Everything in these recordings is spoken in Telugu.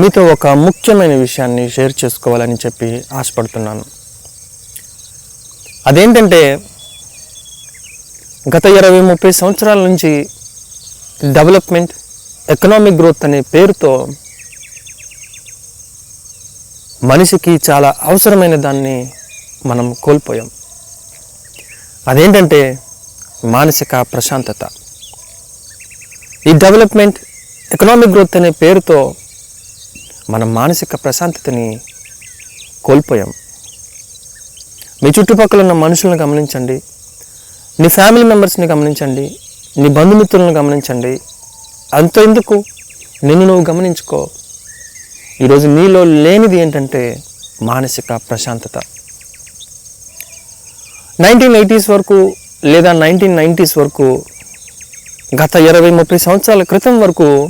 మీతో ఒక ముఖ్యమైన విషయాన్ని షేర్ చేసుకోవాలని చెప్పి ఆశపడుతున్నాను. అదేంటంటే గత ఇరవై ముప్పై సంవత్సరాల నుంచి డెవలప్మెంట్ ఎకనామిక్ గ్రోత్ అనే పేరుతో మనిషికి చాలా అవసరమైన దాన్ని మనం కోల్పోయాం. అదేంటంటే మానసిక ప్రశాంతత. ఈ డెవలప్మెంట్ ఎకనామిక్ గ్రోత్ అనే పేరుతో మన మానసిక ప్రశాంతతని కోల్పోయాం. మీ చుట్టుపక్కల ఉన్న మనుషులను గమనించండి. నీ ఫ్యామిలీ మెంబర్స్ని గమనించండి. నీ బంధుమిత్రులను గమనించండి. అంత ఎందుకు? నిన్ను నువ్వు గమనించుకో. ఈరోజు నీలో లేనిది ఏంటంటే మానసిక ప్రశాంతత. నైన్టీన్ ఎయిటీస్ వరకు లేదా నైన్టీన్ నైంటీస్ వరకు గత ఇరవై ముప్పై సంవత్సరాల క్రితం వరకు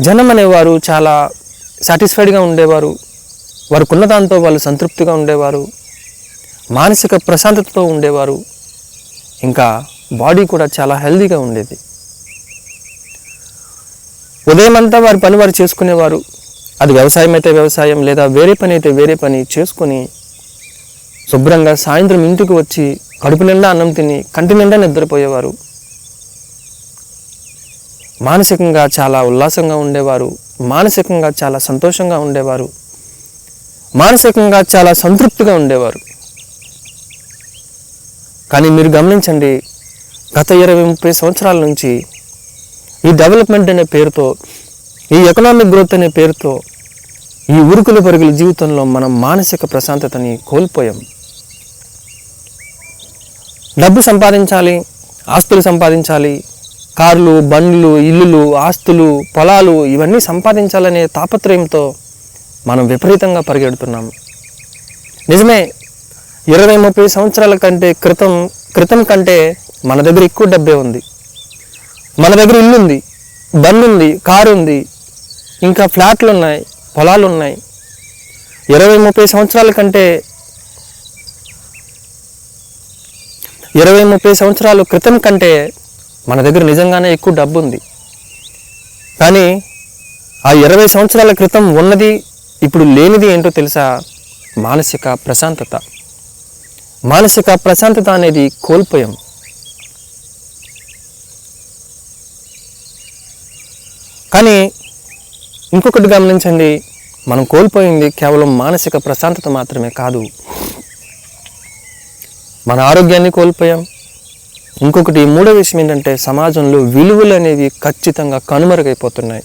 జనం అనేవారు చాలా సాటిస్ఫైడ్గా ఉండేవారు. వారికున్న దాంతో వాళ్ళు సంతృప్తిగా ఉండేవారు. మానసిక ప్రశాంతతతో ఉండేవారు. ఇంకా బాడీ కూడా చాలా హెల్దీగా ఉండేది. ఉదయం అంతా వారి పని వారు చేసుకునేవారు. అది వ్యవసాయం అయితే వ్యవసాయం లేదా వేరే పని అయితే వేరే పని చేసుకొని శుభ్రంగా సాయంత్రం ఇంటికి వచ్చి కడుపు నిండా అన్నం తిని కంటి నిండా నిద్రపోయేవారు. మానసికంగా చాలా ఉల్లాసంగా ఉండేవారు మానసికంగా చాలా సంతోషంగా ఉండేవారు మానసికంగా చాలా సంతృప్తిగా ఉండేవారు. కానీ మీరు గమనించండి గత ఇరవై ముప్పై సంవత్సరాల నుంచి ఈ డెవలప్మెంట్ అనే పేరుతో ఈ ఎకనామిక్ గ్రోత్ అనే పేరుతో ఈ ఉరుకుల పరుగుల జీవితంలో మనం మానసిక ప్రశాంతతని కోల్పోయాం. డబ్బు సంపాదించాలి ఆస్తులు సంపాదించాలి కార్లు బండ్లు ఇల్లులు ఆస్తులు పొలాలు ఇవన్నీ సంపాదించాలనే తాపత్రయంతో మనం విపరీతంగా పరిగెడుతున్నాం. నిజమే ఇరవై ముప్పై సంవత్సరాల కంటే క్రితం క్రితం కంటే మన దగ్గర ఎక్కువ డబ్బే ఉంది. మన దగ్గర ఇల్లు ఉంది బండి ఉంది కారు ఉంది ఇంకా ఫ్లాట్లు ఉన్నాయి పొలాలు ఉన్నాయి ఇరవై ముప్పై సంవత్సరాల కంటే ఇరవై ముప్పై సంవత్సరాలు క్రితం కంటే మన దగ్గర నిజంగానే ఎక్కువ డబ్బు ఉంది. కానీ ఆ ఇరవై సంవత్సరాల క్రితం ఉన్నది ఇప్పుడు లేనిది ఏంటో తెలుసా? మానసిక ప్రశాంతత. మానసిక ప్రశాంతత అనేది కోల్పోయాం. కానీ ఇంకొకటి గమనించండి మనం కోల్పోయింది కేవలం మానసిక ప్రశాంతత మాత్రమే కాదు. మన ఆరోగ్యాన్ని కోల్పోయాం. ఇంకొకటి మూడో విషయం ఏంటంటే సమాజంలో విలువలు అనేవి ఖచ్చితంగా కనుమరుగైపోతున్నాయి.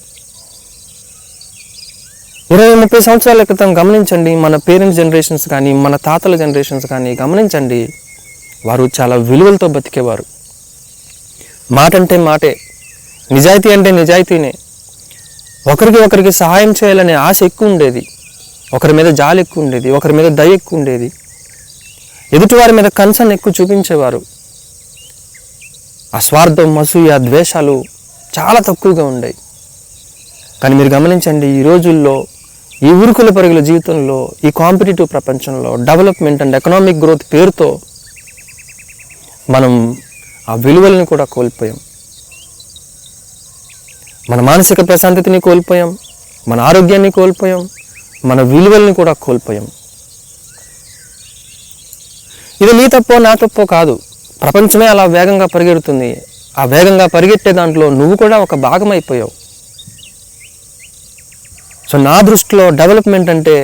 ఇరవై ముప్పై సంవత్సరాల క్రితం గమనించండి మన పేరెంట్స్ జనరేషన్స్ కానీ మన తాతల జనరేషన్స్ కానీ గమనించండి వారు చాలా విలువలతో బతికేవారు. మాట అంటే మాటే నిజాయితీ అంటే నిజాయితీనే. ఒకరికి ఒకరికి సహాయం చేయాలనే ఆశ ఎక్కువ ఉండేది. ఒకరి మీద జాలి ఎక్కువ ఉండేది ఒకరి మీద దయ ఎక్కువ ఉండేది. ఎదుటివారి మీద కన్సర్న్ ఎక్కువ చూపించేవారు. ఆ స్వార్థం మసూయ ద్వేషాలు చాలా తక్కువగా ఉండేవి కానీ మీరు గమనించండి ఈ రోజుల్లో ఈ ఉరుకుల పరుగుల జీవితంలో ఈ కాంపిటేటివ్ ప్రపంచంలో డెవలప్మెంట్ అండ్ ఎకనామిక్ గ్రోత్ పేరుతో మనం ఆ విలువలను కూడా కోల్పోయాం. మన మానసిక ప్రశాంతతని కోల్పోయాం మన ఆరోగ్యాన్ని కోల్పోయాం మన విలువల్ని కూడా కోల్పోయాం. ఇది నీ తప్పో నా తప్పో కాదు. ప్రపంచమే అలా వేగంగా పరిగెడుతుంది. ఆ వేగంగా పరిగెట్టే దాంట్లో నువ్వు కూడా ఒక భాగం అయిపోయావు సో నా దృష్టిలో డెవలప్మెంట్ అంటే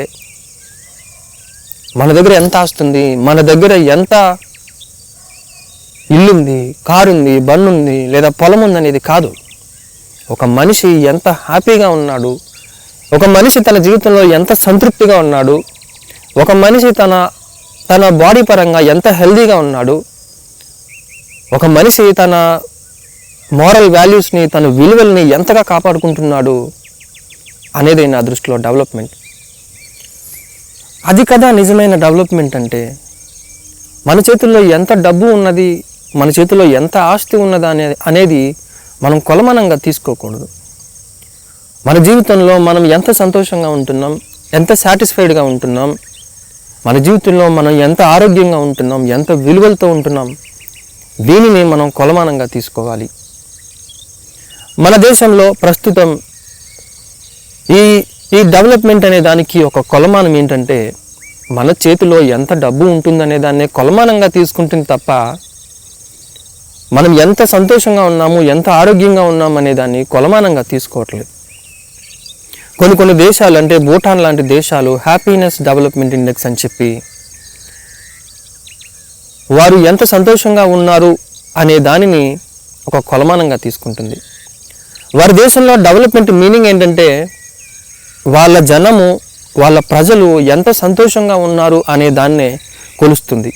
మన దగ్గర ఎంత ఆస్తుంది మన దగ్గర ఎంత ఇల్లుంది కారు ఉంది ఉంది లేదా పొలం ఉంది అనేది కాదు. ఒక మనిషి ఎంత హ్యాపీగా ఉన్నాడు ఒక మనిషి తన జీవితంలో ఎంత సంతృప్తిగా ఉన్నాడు ఒక మనిషి తన తన బాడీ పరంగా ఎంత హెల్దీగా ఉన్నాడు ఒక మనిషి తన మోరల్ వాల్యూస్ని తన విలువల్ని ఎంతగా కాపాడుకుంటున్నాడు అనేది నా దృష్టిలో డెవలప్మెంట్ అది కదా నిజమైన డెవలప్మెంట్ అంటే. మన చేతుల్లో ఎంత డబ్బు ఉన్నది మన చేతిలో ఎంత ఆస్తి ఉన్నదా అనే అనేది మనం కొలమానంగా తీసుకోకూడదు. మన జీవితంలో మనం ఎంత సంతోషంగా ఉంటున్నాం ఎంత సాటిస్ఫైడ్గా ఉంటున్నాం మన జీవితంలో మనం ఎంత ఆరోగ్యంగా ఉంటున్నాం ఎంత విలువలతో ఉంటున్నాం దీనిని మనం కొలమానంగా తీసుకోవాలి. మన దేశంలో ప్రస్తుతం ఈ ఈ డెవలప్మెంట్ అనే దానికి ఒక కొలమానం ఏంటంటే మన చేతిలో ఎంత డబ్బు ఉంటుందనే దాన్ని కొలమానంగా తీసుకుంటుంది తప్ప మనం ఎంత సంతోషంగా ఉన్నాము ఎంత ఆరోగ్యంగా ఉన్నాము అనే దాన్ని కొలమానంగా తీసుకోవట్లేదు. కొన్ని కొన్ని దేశాలు అంటే భూటాన్ లాంటి దేశాలు హ్యాపీనెస్ డెవలప్మెంట్ ఇండెక్స్ అని చెప్పి వారు ఎంత సంతోషంగా ఉన్నారు అనే దానిని ఒక కొలమానంగా తీసుకుంటుంది. వారి దేశంలో డెవలప్మెంట్ మీనింగ్ ఏంటంటే వాళ్ళ జనము వాళ్ళ ప్రజలు ఎంత సంతోషంగా ఉన్నారు అనే దాన్నే కొలుస్తుంది.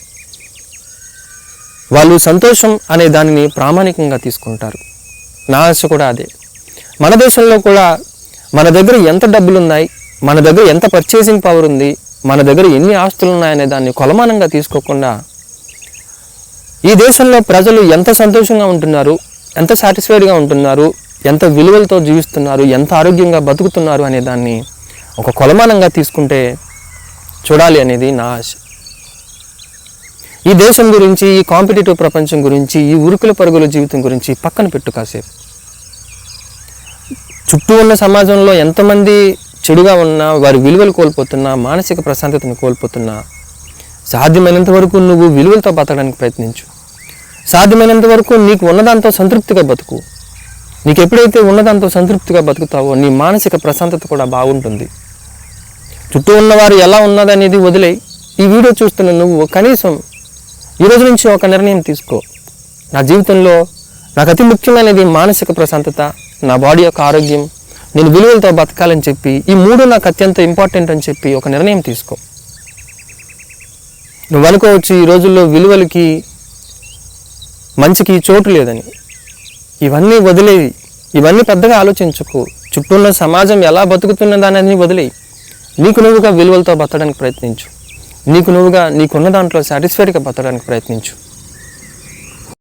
వాళ్ళు సంతోషం అనే దానిని ప్రామాణికంగా తీసుకుంటారు. నా ఆశ కూడా అదే. మన దేశంలో కూడా మన దగ్గర ఎంత డబ్బులు ఉన్నాయి మన దగ్గర ఎంత పర్చేసింగ్ పవర్ ఉంది మన దగ్గర ఎన్ని ఆస్తులు ఉన్నాయనే దాన్ని కొలమానంగా తీసుకోకుండా ఈ దేశంలో ప్రజలు ఎంత సంతోషంగా ఉంటున్నారు ఎంత సాటిస్ఫైడ్గా ఉంటున్నారు ఎంత విలువలతో జీవిస్తున్నారు ఎంత ఆరోగ్యంగా బతుకుతున్నారు అనే దాన్ని ఒక కొలమానంగా తీసుకుంటే చూడాలి అనేది నా ఆశ. ఈ దేశం గురించి ఈ కాంపిటేటివ్ ప్రపంచం గురించి ఈ ఉరుకుల పరుగుల జీవితం గురించి పక్కన పెట్టు కాసేపు. చుట్టూ ఉన్న సమాజంలో ఎంతమంది చెడుగా ఉన్నా వారి విలువలు కోల్పోతున్నా మానసిక ప్రశాంతతను కోల్పోతున్నా సాధ్యమైనంత వరకు నువ్వు విలువలతో బతకడానికి ప్రయత్నించు. సాధ్యమైనంత వరకు నీకు ఉన్నదాంతో సంతృప్తిగా బతుకు. నీకు ఎప్పుడైతే ఉన్నదాంతో సంతృప్తిగా బతుకుతావో నీ మానసిక ప్రశాంతత కూడా బాగుంటుంది. చుట్టూ ఉన్నవారు ఎలా ఉన్నదనేది వదిలే ఈ వీడియో చూస్తున్న నువ్వు కనీసం ఈ రోజు నుంచి ఒక నిర్ణయం తీసుకో. నా జీవితంలో నాకు అతి ముఖ్యమైనది మానసిక ప్రశాంతత నా బాడీ యొక్క ఆరోగ్యం నేను విలువలతో బతకాలని చెప్పి ఈ మూడు నాకు అత్యంత ఇంపార్టెంట్ అని చెప్పి ఒక నిర్ణయం తీసుకో. నువ్వు అనుకోవచ్చు ఈ రోజుల్లో విలువలకి మంచికి చోటు లేదని. ఇవన్నీ వదిలేవి ఇవన్నీ పెద్దగా ఆలోచించుకు. చుట్టూ ఉన్న సమాజం ఎలా బతుకుతున్నదానని వదిలేయి. నీకు నువ్వుగా విలువలతో బతకడానికి ప్రయత్నించు. నీకు నువ్వుగా నీకున్న దాంట్లో సాటిస్ఫైడ్గా బతకడానికి ప్రయత్నించు.